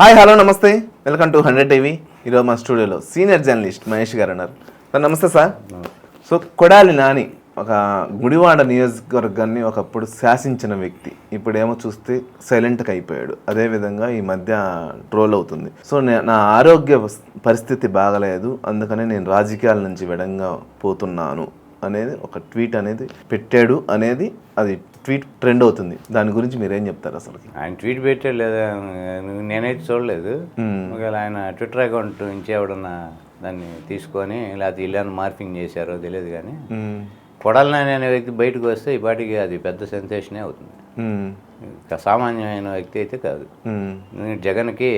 Hi hello నమస్తే. Welcome to hundred TV. ఈరోజు మా స్టూడియోలో సీనియర్ జర్నలిస్ట్ మహేష్ గారు అన్నారు సార్ నమస్తే సార్. సో కొడాలి నాని ఒక గుడివాడ నియోజకవర్గాన్ని ఒకప్పుడు శాసించిన వ్యక్తి. ఇప్పుడేమో చూస్తే సైలెంట్గా అయిపోయాడు. అదేవిధంగా ఈ మధ్య ట్రోల్ అవుతుంది. సో నా ఆరోగ్య పరిస్థితి బాగలేదు. అందుకనే నేను రాజకీయాల నుంచి విడంగా పోతున్నాను. అనేది ఒక ట్వీట్ అనేది పెట్టాడు అనేది అది ట్వీట్ ట్రెండ్ అవుతుంది. దాని గురించి మీరేం చెప్తారు అసలు? ఆయన ట్వీట్ పెట్టాడు లేదా? నేనైతే చూడలేదు. ఒకవేళ ఆయన ట్విట్టర్ అకౌంట్ నుంచి ఎవడన్నా దాన్ని తీసుకొని లేకపోతే ఇల్లు మార్పింగ్ చేశారో తెలియదు కానీ కొడాలని అనే వ్యక్తి బయటకు వస్తే ఈ పాటికి అది పెద్ద సెన్సేషనే అవుతుంది. సామాన్యమైన వ్యక్తి అయితే కాదు. జగన్కి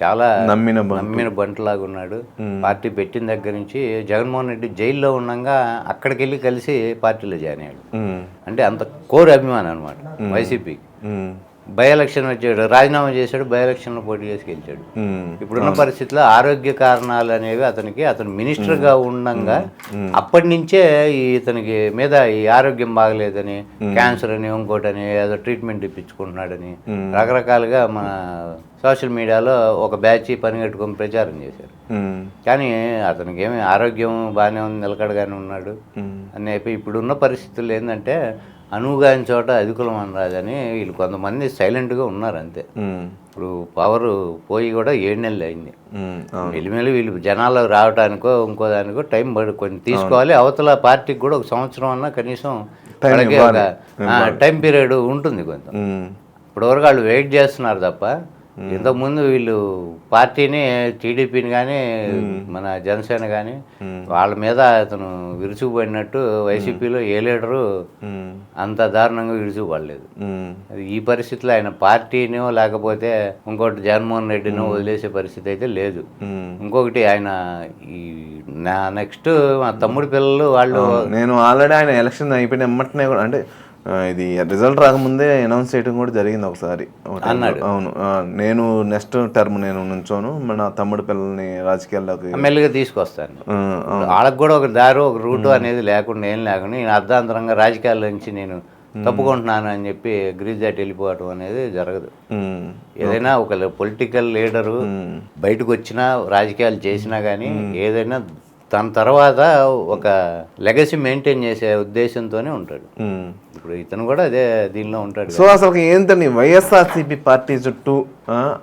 చాలా నమ్మిన నమ్మిన బంటులాగా ఉన్నాడు. పార్టీ పెట్టిన దగ్గర నుంచి జగన్మోహన్ రెడ్డి జైల్లో ఉండగా అక్కడికి వెళ్ళి కలిసి పార్టీలో జాయిన్ అయ్యాడు. అంటే అంత కోర్ అభిమానం అనమాట వైసీపీ బై ఎలక్షన్ వచ్చాడు రాజీనామా చేశాడు బై ఎలక్షన్లో పోటీ చేసి గెలిచాడు. ఇప్పుడున్న పరిస్థితిలో ఆరోగ్య కారణాలు అనేవి అతనికి అతను మినిస్టర్గా ఉండంగా అప్పటి నుంచే ఈ ఇతనికి మీద ఈ ఆరోగ్యం బాగలేదని క్యాన్సర్ అని ఇంకోటని ఏదో ట్రీట్మెంట్ ఇప్పించుకుంటున్నాడని రకరకాలుగా మన సోషల్ మీడియాలో ఒక బ్యాచ్ పని కట్టుకొని ప్రచారం చేశారు. కానీ అతనికి ఏమి ఆరోగ్యం బాగానే ఉంది నిలకడగానే ఉన్నాడు. అని చెప్పి ఇప్పుడున్న పరిస్థితులు ఏంటంటే అనువుగాని చోట అధికులం అనరాదని వీళ్ళు కొంతమంది సైలెంట్గా ఉన్నారు అంతే. ఇప్పుడు పవర్ పోయి కూడా ఏడు నెలలు అయింది. మెల్లిమెల్లి వీళ్ళు జనాలు రావడానికో ఇంకో దానికో టైం పడి కొంచెం తీసుకోవాలి. అవతల పార్టీకి కూడా ఒక సంవత్సరం అన్నా కనీసం టైం పీరియడ్ ఉంటుంది కొంచెం. ఇప్పటివరకు వాళ్ళు వెయిట్ చేస్తున్నారు తప్ప ఇంతకుముందు వీళ్ళు పార్టీని టీడీపీని కానీ మన జనసేన కానీ వాళ్ళ మీద అతను విరుచుకుపడినట్టు వైసీపీలో ఏ లీడరు అంత దారుణంగా విరుచుకుపడలేదు. ఈ పరిస్థితిలో ఆయన పార్టీనో లేకపోతే ఇంకోటి జగన్మోహన్ రెడ్డినో వదిలేసే పరిస్థితి అయితే లేదు. ఇంకొకటి ఆయన ఈ నా నెక్స్ట్ మా తమ్ముడి పిల్లలు వాళ్ళు నేను ఆల్రెడీ ఆయన ఎలక్షన్ అయిపోయిన ఎమ్మటనే కూడా అంటే ఇది రిజల్ట్ రాకముందే అనౌన్స్ చేయడం కూడా జరిగింది ఒకసారి. లో. అవును. నేను నెక్స్ట్ టర్మ్ నేను నుంచోను మన తమ్ముడు పిల్లల్ని రాజకీయాల్లోకి ఎమ్మెల్యేగా తీసుకొస్తాను. వాళ్ళకి కూడా ఒక దారి ఒక రూటు అనేది లేకుండా ఏం లేకుండా నేను అర్ధాంతరంగా రాజకీయాల నుంచి నేను తప్పుకుంటున్నాను అని చెప్పి గ్రీజ్ దాటి వెళ్ళిపోవటం అనేది జరగదు. ఏదైనా ఒక పొలిటికల్ లీడరు బయటకు వచ్చినా రాజకీయాలు చేసినా కానీ ఏదైనా తన తర్వాత ఒక లెగసీ మెయింటైన్ చేసే ఉద్దేశంతోనే ఉంటాడు. ఇప్పుడు ఇతను కూడా అదే దీనిలో ఉంటాడు సో అసలు ఏంటని వైఎస్ఆర్సీపీ పార్టీ చుట్టూ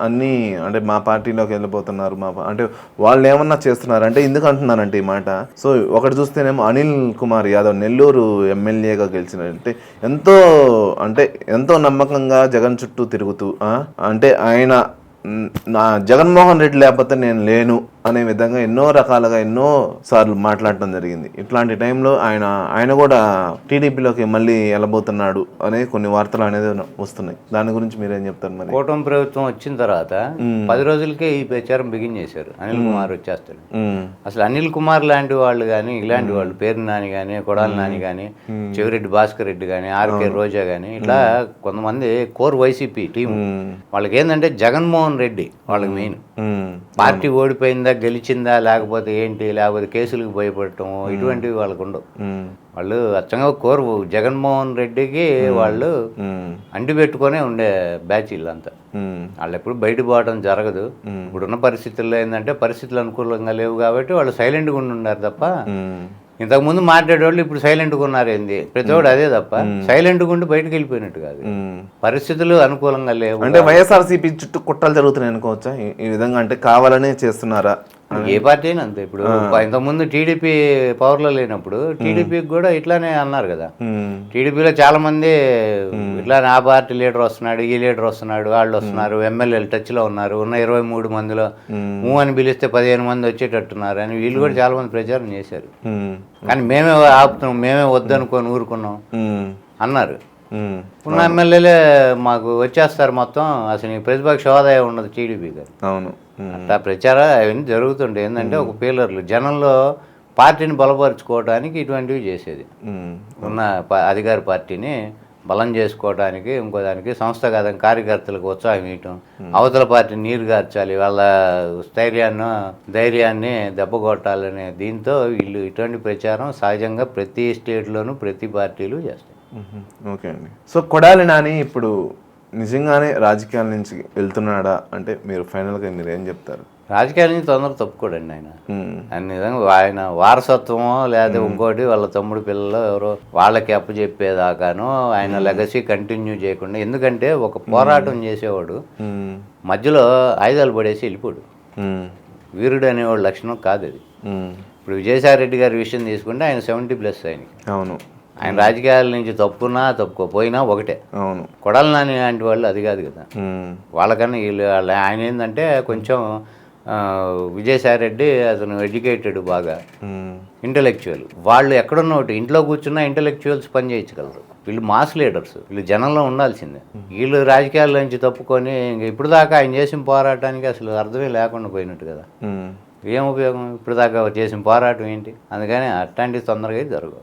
అన్నీ అంటే మా పార్టీలోకి వెళ్ళిపోతున్నారు మా అంటే వాళ్ళు ఏమన్నా చేస్తున్నారు? అంటే ఎందుకు అంటున్నానంటే ఈ మాట. సో ఒకటి చూస్తేనేమో అనిల్ కుమార్ యాదవ్ నెల్లూరు ఎమ్మెల్యేగా గెలిచిన అంటే ఎంతో అంటే ఎంతో నమ్మకంగా జగన్ చుట్టూ తిరుగుతూ అంటే ఆయన నా జగన్మోహన్ రెడ్డి లేకపోతే నేను లేను అనే విధంగా ఎన్నో రకాలుగా ఎన్నో సార్లు మాట్లాడటం జరిగింది. ఇట్లాంటి టైంలో ఆయన ఆయన కూడా టీడీపీలోకి మళ్ళీ వెళ్ళబోతున్నాడు అనే కొన్ని వార్తలు అనేది వస్తున్నాయి. దాని గురించి మీరేం చెప్తారు మరి? కూటమి ప్రభుత్వం వచ్చిన తర్వాత పది రోజులకే ఈ ప్రచారం బిగిన్ చేశారు. అనిల్ కుమార్ వచ్చేస్తాడు. అసలు అనిల్ కుమార్ లాంటి వాళ్ళు కానీ ఇలాంటి వాళ్ళు పేరు నాని కానీ కొడాలి నాని కానీ చెవిరెడ్డి భాస్కర్ రెడ్డి కానీ ఆర్కే రోజా కానీ ఇట్లా కొంతమంది కోర్ వైసీపీ టీం వాళ్ళకి ఏంటంటే జగన్మోహన్ రెడ్డి వాళ్ళకి మెయిన్. పార్టీ ఓడిపోయిందా గెలిచిందా లేకపోతే ఏంటి లేకపోతే కేసులకు భయపడటం ఇటువంటివి వాళ్ళకు ఉండవు. వాళ్ళు అచ్చంగా కోరు జగన్మోహన్ రెడ్డికి వాళ్ళు మ్, అంటి పెట్టుకొనే ఉండే బ్యాచ్ వీళ్ళంతా. మ్, వాళ్ళు ఎప్పుడు బయట పోవడం జరగదు. ఇప్పుడున్న పరిస్థితుల్లో ఏంటంటే పరిస్థితులు అనుకూలంగా లేవు కాబట్టి వాళ్ళు సైలెంట్గా ఉండి ఉన్నారు తప్ప ఇంతకుముందు మాట్లాడేవాళ్ళు ఇప్పుడు సైలెంట్గా ఉన్నారు ఏంది? ప్రతి ఒక్కడు అదే తప్ప సైలెంట్గా ఉండి బయటకు వెళ్ళిపోయినట్టు కాదు. పరిస్థితులు అనుకూలంగా లేవు. అంటే వైఎస్ఆర్సీపీ చుట్టూ కుట్రలు జరుగుతున్నాయి అనుకోవచ్చా? ఈ విధంగా అంటే కావాలనే చేస్తున్నారా? ఏ పార్టీ అయినా అంతే. ఇప్పుడు ఇంతకుముందు టీడీపీ పవర్లో లేనప్పుడు టీడీపీకి కూడా ఇట్లానే అన్నారు కదా. టీడీపీలో చాలా మంది ఇట్లా ఆ పార్టీ లీడర్ వస్తున్నాడు ఈ లీడర్ వస్తున్నాడు వాళ్ళు వస్తున్నారు ఎమ్మెల్యేలు టచ్లో ఉన్నారు ఉన్న ఇరవై మూడు మందిలో మూ అని పిలిస్తే పదిహేను మంది వచ్చేటట్టున్నారు అని వీళ్ళు కూడా చాలా మంది ప్రచారం చేశారు. కానీ మేమే ఆపుతున్నాం మేమే వద్దనుకొని ఊరుకున్నాం అన్నారు. ఉన్న ఎమ్మెల్యేలే మాకు వచ్చేస్తారు మొత్తం అసలు ఈ ప్రతిపక్ష హోదా ఉండదు టీడీపీ గారు అవును. అట్లా ప్రచారం అవన్నీ జరుగుతుండే ఏంటంటే ఒక పీలర్లు జనంలో పార్టీని బలపరుచుకోవడానికి ఇటువంటివి చేసేది. ఉన్న అధికార పార్టీని బలం చేసుకోవడానికి ఇంకో దానికి సంస్థాగత కార్యకర్తలకు ఉత్సాహం ఇవ్వటం. అవతల పార్టీ నీరు గార్చాలి వాళ్ళ స్థైర్యాన్ని ధైర్యాన్ని దెబ్బ కొట్టాలనే దీంతో వీళ్ళు ఇటువంటి ప్రచారం సహజంగా ప్రతి స్టేట్లోనూ ప్రతి పార్టీలు చేస్తాయి. ఓకే అండి. సో కొడాలి నాని ఇప్పుడు నిజంగానే రాజకీయాల నుంచి వెళ్తున్నాడా? అంటే మీరు ఫైనల్గా మీరు ఏం చెప్తారు? రాజకీయాల నుంచి తొందర తప్పుకోడండి ఆయన. ఆయన నిజంగా ఆయన వారసత్వమో లేదా ఇంకోటి వాళ్ళ తమ్ముడు పిల్లలు ఎవరో వాళ్ళకి అప్పు చెప్పేదాకాను ఆయన లెగసీ కంటిన్యూ చేయకుండా ఎందుకంటే ఒక పోరాటం చేసేవాడు. మధ్యలో ఆయుధాలు పడేసి వెళ్ళిపోడు. వీరుడు అనేవాడు లక్షణం కాదు అది. ఇప్పుడు విజయసాయి రెడ్డి గారి విషయం తీసుకుంటే ఆయన సెవెంటీ ప్లస్ ఆయనకి. అవును. ఆయన రాజకీయాల నుంచి తప్పుకున్నా తప్పుకోపోయినా ఒకటే. అవును. కొడాలి నాని లాంటి వాళ్ళు అది కాదు కదా. వాళ్ళకన్నా వీళ్ళు వాళ్ళ- ఆయన ఏంటంటే కొంచెం విజయసాయి రెడ్డి అతను ఎడ్యుకేటెడ్ బాగా. ఇంటలెక్చువల్. వాళ్ళు ఎక్కడున్న ఒకటి ఇంట్లో కూర్చున్నా ఇంటలెక్చువల్స్ పని చేయించగలరు. వీళ్ళు మాస్ లీడర్స్. వీళ్ళు జనంలో ఉండాల్సిందే. వీళ్ళు రాజకీయాల నుంచి తప్పుకొని ఇంక ఇప్పుడు దాకా ఆయన చేసిన పోరాటానికి అసలు అర్థమే లేకుండా పోయినట్టు కదా. ఏం ఉపయోగం? ఇప్పుడు దాకా చేసిన పోరాటం ఏంటి? అందుకని అట్లాంటివి తొందరగా జరగవు.